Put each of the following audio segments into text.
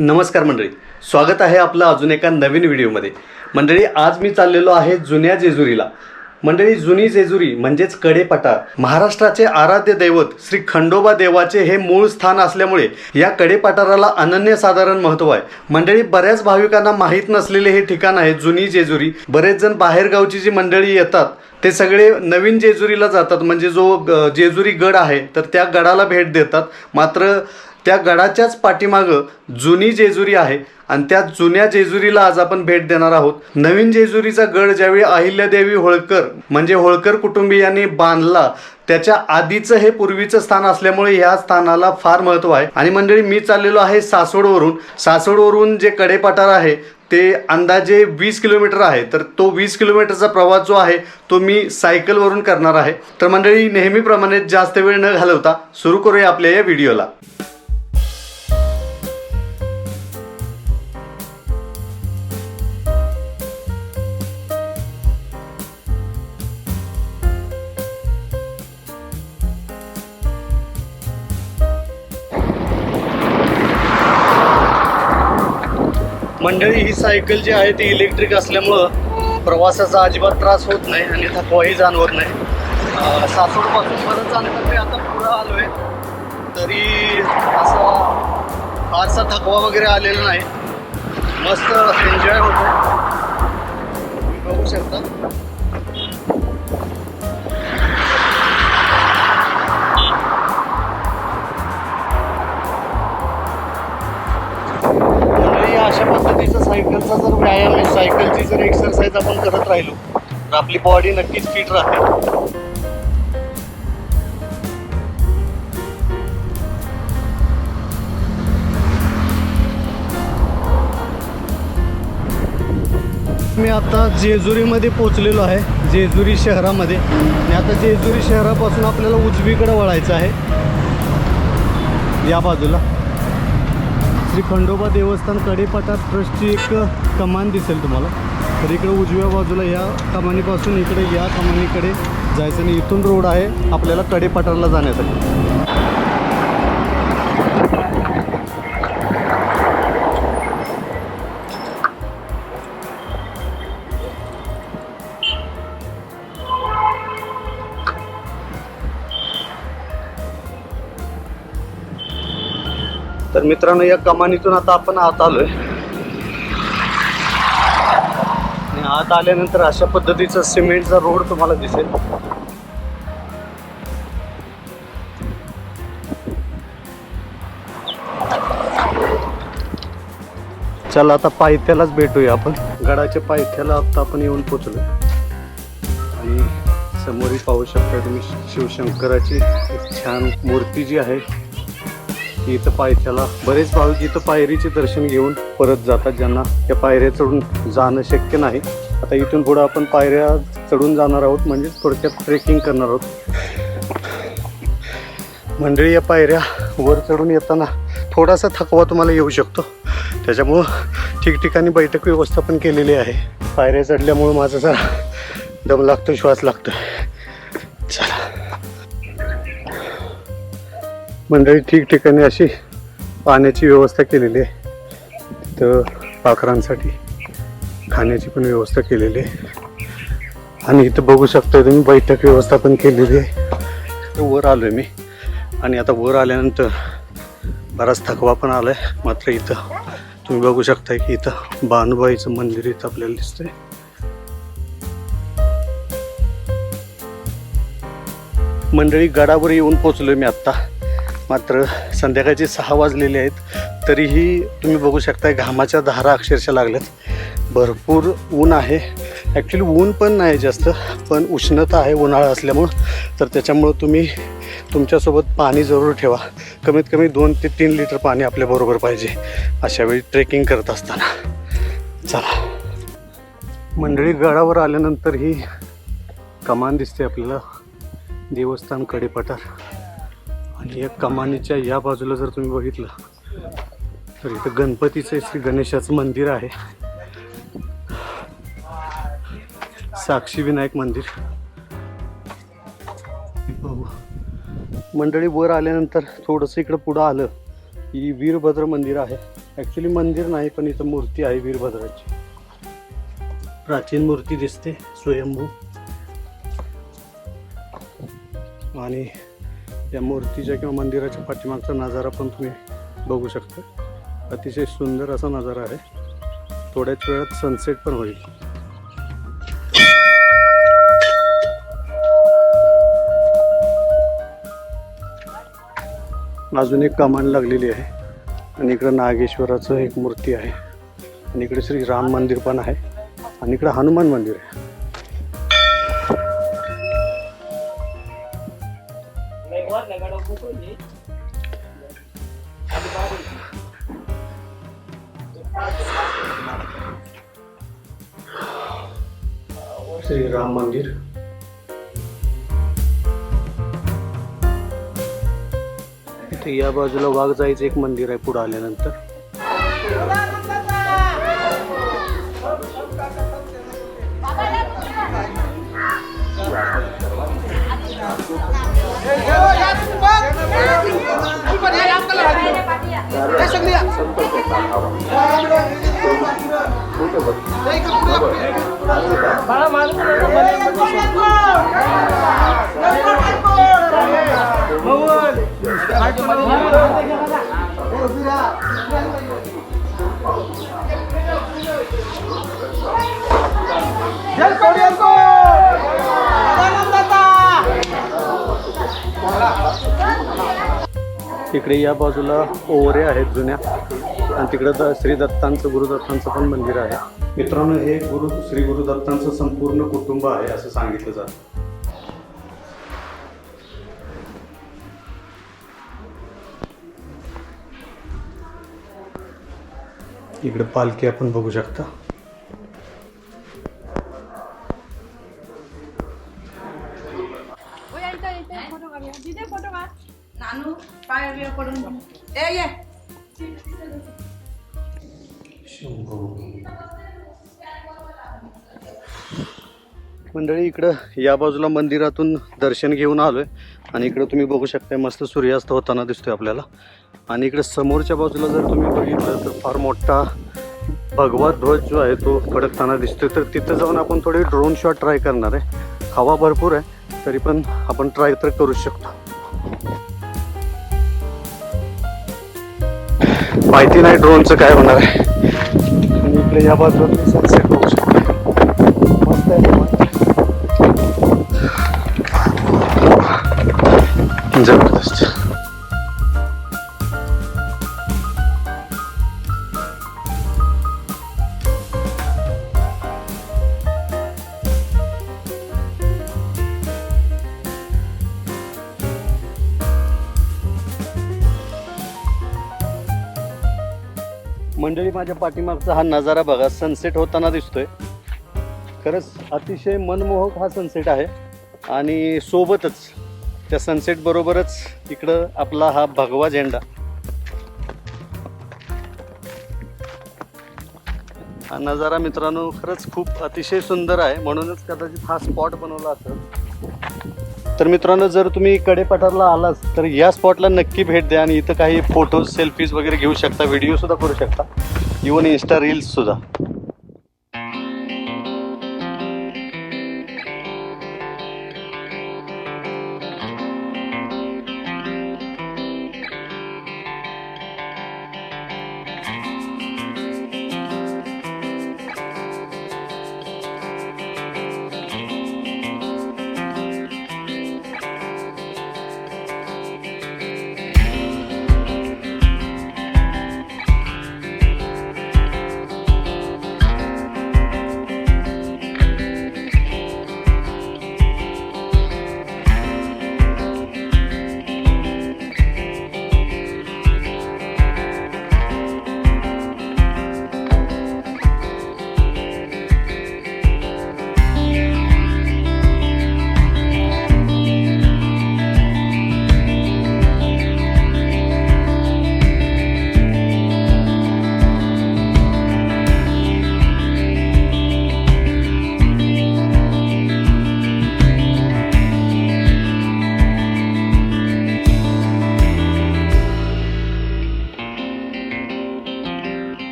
नमस्कार मंडळी. स्वागत आहे आपलं अजून एका नवीन व्हिडिओमध्ये. मंडळी आज मी चाललेलो आहे जुन्या जेजुरीला. मंडळी जुनी जेजुरी म्हणजेच कडेपठार. महाराष्ट्राचे आराध्य दैवत श्री खंडोबा देवाचे हे मूळ स्थान असल्यामुळे या कडेपठाराला अनन्यसाधारण महत्त्व आहे. मंडळी बऱ्याच भाविकांना माहीत नसलेले हे ठिकाण आहे जुनी जेजुरी. बरेच जण बाहेरगावची जी मंडळी येतात ते सगळे नवीन जेजुरीला जातात. म्हणजे जो ग- जेजुरी गड आहे तर त्या गडाला भेट देतात. मात्र त्या गडाच्याच पाठीमागं जुनी जेजुरी आहे आणि त्या जुन्या जेजुरीला आज आपण भेट देणार आहोत. नवीन जेजुरीचा गड ज्यावेळी अहिल्यादेवी होळकर म्हणजे होळकर कुटुंबियांनी बांधला त्याच्या आधीचं हे पूर्वीचं स्थान असल्यामुळे ह्या स्थानाला फार महत्त्व आहे. आणि मंडळी मी चाललेलो आहे सासवडवरून. सासवडवरून जे कडेपठार आहे ते अंदाजे वीस किलोमीटर आहे. तर तो वीस किलोमीटरचा प्रवास जो आहे तो मी सायकलवरून करणार आहे. तर मंडळी नेहमीप्रमाणे जास्त वेळ न घालवता सुरू करूया आपल्या या व्हिडिओला. मंडळी ही सायकल जी आहे ती इलेक्ट्रिक असल्यामुळं प्रवासाचा अजिबात त्रास होत नाही आणि थकवाही जाणवत नाही. अं, सासवडपासून परत जाण्यासाठी आता पुढं आलो आहे तरी असा फारसा थकवा वगैरे आलेला नाही. मस्त एन्जॉय होतो तुम्ही बघू शकता. सायकलचा जर व्यायाम आहे सायकलची जर एक्सरसाइज आपण करत राहिलो तर आपली बॉडी नक्कीच फिट राहते. मी आता जेजुरीमध्ये पोचलेलो आहे जेजुरी शहरामध्ये. आणि आता जेजुरी शहरापासून आपल्याला उजवीकडे वळायचं आहे. या बाजूला. श्री खंडोबा देवस्थान कडेपठार ट्रस्टची एक कमान दिसेल तुम्हाला. तर इकडे उजव्या बाजूला या कमानीपासून इकडे या कमानीकडे जायचं आणि इथून रोड आहे आपल्याला कडेपाटाला जाण्यासाठी. तर मित्रांनो या कमानीतून आता आपण आत आलोय. आणि आत आल्यानंतर अशा पद्धतीचा सिमेंटचा रोड तुम्हाला दिसेल. चला आता पायथ्यालाच भेटूया आपण. गडाच्या पायथ्याला आता आपण येऊन पोचलो आणि समोरही पाहू शकता तुम्ही शिवशंकराची एक छान मूर्ती जी आहे की इथं पायथ्याला बरेच भाविक इथं पायरीचे दर्शन घेऊन परत जातात ज्यांना त्या पायऱ्या चढून जाणं शक्य नाही. आता इथून पुढं आपण पायऱ्या चढून जाणार आहोत म्हणजेच थोडक्यात ट्रेकिंग करणार आहोत. मंडळी या पायऱ्या वर चढून येताना थोडासा थकवा तुम्हाला येऊ शकतो. त्याच्यामुळं ठिकठिकाणी बैठक व्यवस्थापन केलेली आहे. पायऱ्या चढल्यामुळं माझा जरा दम लागतो श्वास लागतो मंडळी ठिकठिकाणी अशी पाण्याची व्यवस्था केलेली आहे. तिथं पाखरांसाठी खाण्याची पण व्यवस्था केलेली आहे. आणि इथं बघू शकता तुम्ही बैठक व्यवस्था पण केलेली आहे. वर आलो आहे मी. आणि आता वर आल्यानंतर बराच थकवा पण आला आहे मात्र इथं तुम्ही बघू शकता की इथं बानुबाईचं मंदिर इथं आपल्याला दिसतंय. मंडळी गडावर येऊन पोचलोय मी आत्ता. मात्र संध्याकाळचे सहा वाजलेले आहेत तरीही तुम्ही बघू शकता घामाच्या धारा अक्षरशः लागल्यात. भरपूर ऊन आहे. ॲक्च्युली ऊन पण नाही जास्त पण उष्णता आहे उन्हाळा असल्यामुळं. तर त्याच्यामुळं तुम्ही तुमच्यासोबत पाणी जरूर ठेवा. कमीत कमी दोन ते तीन लिटर पाणी आपल्याबरोबर पाहिजे अशा वेळी ट्रेकिंग करत असताना. चला. मंडळी गडावर आल्यानंतर ही कमान दिसते आपल्याला. देवस्थान कडेपठार. आणि या कमानीच्या या बाजूला जर तुम्ही बघितलं तर इथं गणपतीचं श्री गणेशाचं मंदिर आहे. साक्षी विनायक मंदिर. मंडळी वर आल्यानंतर थोडंसं इकडं पुढं आलं ही वीरभद्र मंदिर आहे. ॲक्च्युली मंदिर नाही पण इथं मूर्ती आहे वीरभद्राची. प्राचीन मूर्ती दिसते स्वयंभू. आणि या मूर्तीच्या किंवा मंदिराच्या पाठीमागचा नजारा पण तुम्ही बघू शकता. अतिशय सुंदर असा नजारा आहे. थोड्याच वेळात सनसेट पण होईल. अजून एक कमान लागलेली आहे आणि इकडं नागेश्वराचं एक मूर्ती आहे. आणि इकडे श्री राम मंदिर पण आहे. आणि इकडं हनुमान मंदिर आहे. श्री राम मंदिर इथे या बाजूला वाघ जायचं एक मंदिर आहे पुढे आल्यानंतर इकडे या बाजूला ओवरे आहेत जुन्या. आणि तिकडं तर श्री दत्तांचं गुरुदत्तांचं पण मंदिर आहे. मित्रांनो हे गुरु श्री गुरुदत्तांचं संपूर्ण कुटुंब आहे असं सांगितलं जातं. इकडे पालखी आपण बघू शकता. मंडळी इकडं या बाजूला मंदिरातून दर्शन घेऊन आलोय. आणि इकडं तुम्ही बघू शकता मस्त सूर्यास्त होताना दिसतोय आपल्याला. आणि इकडे समोरच्या बाजूला जर तुम्ही बघितलं तर फार मोठा भगवा ध्वज जो आहे तो फडकताना दिसतोय. तर तिथं जाऊन आपण थोडे ड्रोन शॉट ट्राय करणार आहे. हवा भरपूर आहे तरी पण आपण ट्राय तर करू शकतो. माहिती नाही ड्रोनचं काय होणार आहे. आणि इकडे या बाजूला सनसेट बघू शकता. मस्त आहे. जबरदस्त. मंडळी माझ्या पाठीमागचा हा नजारा बघा सनसेट होताना दिसतोय. खरंच अतिशय मनमोहक हा सनसेट आहे आणि सोबतच त्या सनसेट बरोबरच इकडं आपला हा भगवा झेंडा. हा नजारा मित्रांनो खरंच खूप अतिशय सुंदर आहे. म्हणूनच कदाचित हा स्पॉट बनवला असेल. तर मित्रांनो जर तुम्ही कडेपठारला आलाच तर या स्पॉटला नक्की भेट द्या आणि इथं काही फोटोज सेल्फीज वगैरे घेऊ शकता व्हिडिओ सुद्धा करू शकता. इवन इन्स्टा रील्स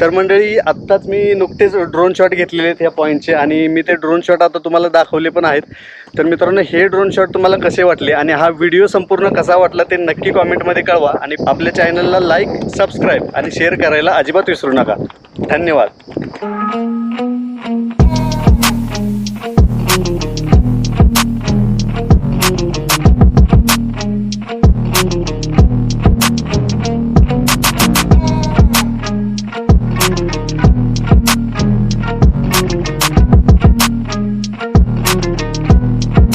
तर मंडळी आत्ताच मी नुकतेच ड्रोन शॉट घेतलेले आहेत ह्या पॉईंटचे आणि मी ते ड्रोन शॉट आता तुम्हाला दाखवले पण आहेत. तर मित्रांनो हे ड्रोन शॉट तुम्हाला कसे वाटले आणि हा व्हिडिओ संपूर्ण कसा वाटला ते नक्की कॉमेंटमध्ये कळवा आणि आपल्या चॅनलला लाईक सबस्क्राईब आणि शेअर करायला अजिबात विसरू नका. धन्यवाद.